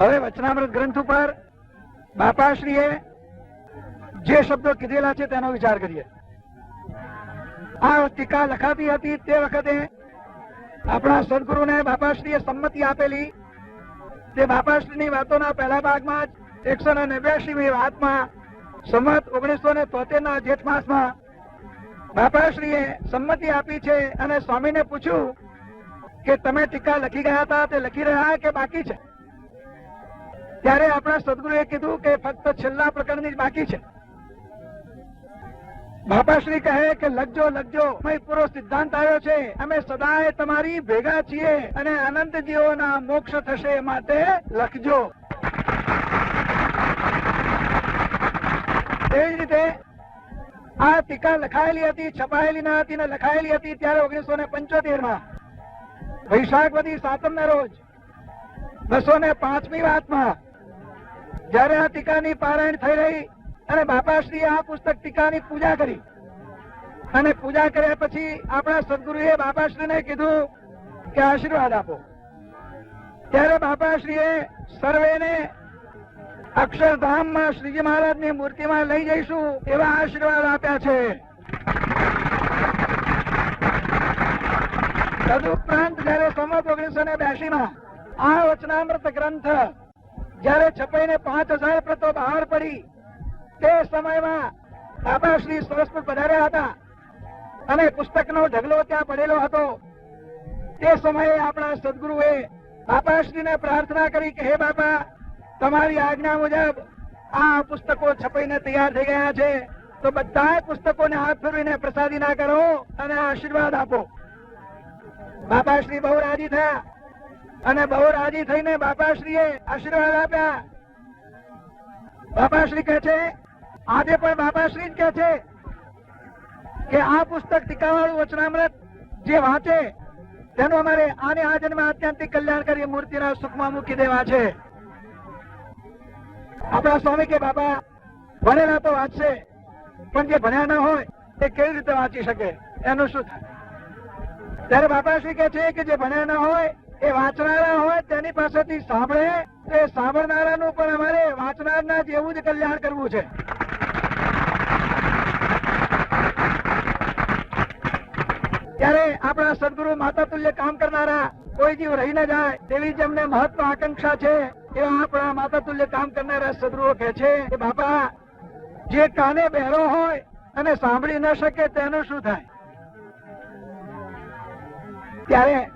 હવે વચનામૃત ગ્રંથ ઉપર બાપાશ્રીએ જે શબ્દો કીધેલા છે તેનો વિચાર કરીએ. આ ટીકા લખાતી હતી તે વખતે આપણા સદગુરુને બાપાશ્રીએ સંમતિ આપેલી. તે બાપાશ્રીની વાતોના પહેલા ભાગમાં જ એકસો ને નેવ્યાસીમી વાતમાં સંમત ઓગણીસો ને તોતેર ના જેઠ માસમાં બાપાશ્રીએ સંમતિ આપી છે અને સ્વામીને પૂછ્યું કે તમે ટીકા લખી ગયા હતા તે લખી રહ્યા કે બાકી છે? ત્યારે આપણા સદગુરુએ કીધું કે ફક્ત છેલ્લા પ્રકરણની જ બાકી છે. બાપાશ્રી કહે કે લગજો લગજો પૂરો સિદ્ધાંત આવ્યો છે. અમે સદાય તમારી ભેગા છીએ અને જીવોના મોક્ષ થશે માટે લખજો. તેવી રીતે આ ટીકા લખાયેલી હતી, છપાયેલી ના હતી ને લખાયેલી હતી ત્યારે ઓગણીસો ને પંચોતેરમાં વૈશાખ વધી સાતમ ના રોજ બસો ને પાંચમી વાતમાં જયારે આ ટીકાની પારાયણ થઈ રહી અને બાપાશ્રીએ આ પુસ્તક ટીકાની પૂજા કરી અને પૂજા કર્યા પછી આપણા સદગુરુએ બાપાશ્રીને કીધું કે આશીર્વાદ આપો. ત્યારે બાપાશ્રીએ સર્વેને અક્ષરધામમાં શ્રીજી મહારાજની મૂર્તિમાં લઈ જઈશું એવા આશીર્વાદ આપ્યા છે. તદુપરાંત જયારે સંમત ઓગણીસો ને બ્યાસી માં આ વચનામૃત ગ્રંથ જયારે છપાઈને પાંચ હજાર પ્રતો બહાર પડી, તે સમયમાં બાબાશ્રી સરસ્વત પધાર્યા હતા. અને પુસ્તકનો ઢગલો ત્યાં પડેલો હતો. તે સમયે આપણા સદગુરુએ બાપાશ્રીને પ્રાર્થના કરી કે, હે બાપા તમારી આજ્ઞા મુજબ આ પુસ્તકો છપાઈને તૈયાર થઈ ગયા છે. તો બધા પુસ્તકોને હાથ ફેરવીને પ્રસાદી ના કરો અને આશીર્વાદ આપો. બાપાશ્રી બહુ રાજી થયા. અને બહુ રાજી થઈને બાપાશ્રીએ આશીર્વાદ આપ્યા. બાપાશ્રી કહે છે, આજે પણ બાપાશ્રી જ કહે છે કે આ પુસ્તક ટીકાવાળું વચનામૃત જે વાંચે, તેનું અમારે આને આ જન્મ અત્યંતિક કલ્યાણકારી મૂર્તિના સુખમાં મૂકી દેવા છે. આપણા સ્વામી કે બાબા ભણેલા તો વાંચશે, પણ જે ભણ્યા ન હોય, તે કેવી રીતે વાંચી શકે? એનું શું થાય? ત્યારે બાપાશ્રી કે છે કે જે ભણ્યા ન હોય એ વાંચનારા હોય તેની પાસેથી સાંભળે એ સાંભળનારાનું પણ અમારે વાંચનારના જેવું જ કલ્યાણ કરવું છે. ત્યારે આપણા સદગુરુ માતા તુલ્ય કામ કરનારા કોઈ જીવ રહી ન જાય તેવી જેમને મહત્વ આકાંક્ષા છે એવા આપણા માતા તુલ્ય કામ કરનારા સદગુરુઓ કે છે કે બાપા, જે કાને બહેરો હોય અને સાંભળી ન શકે તેનું શું થાય? ત્યારે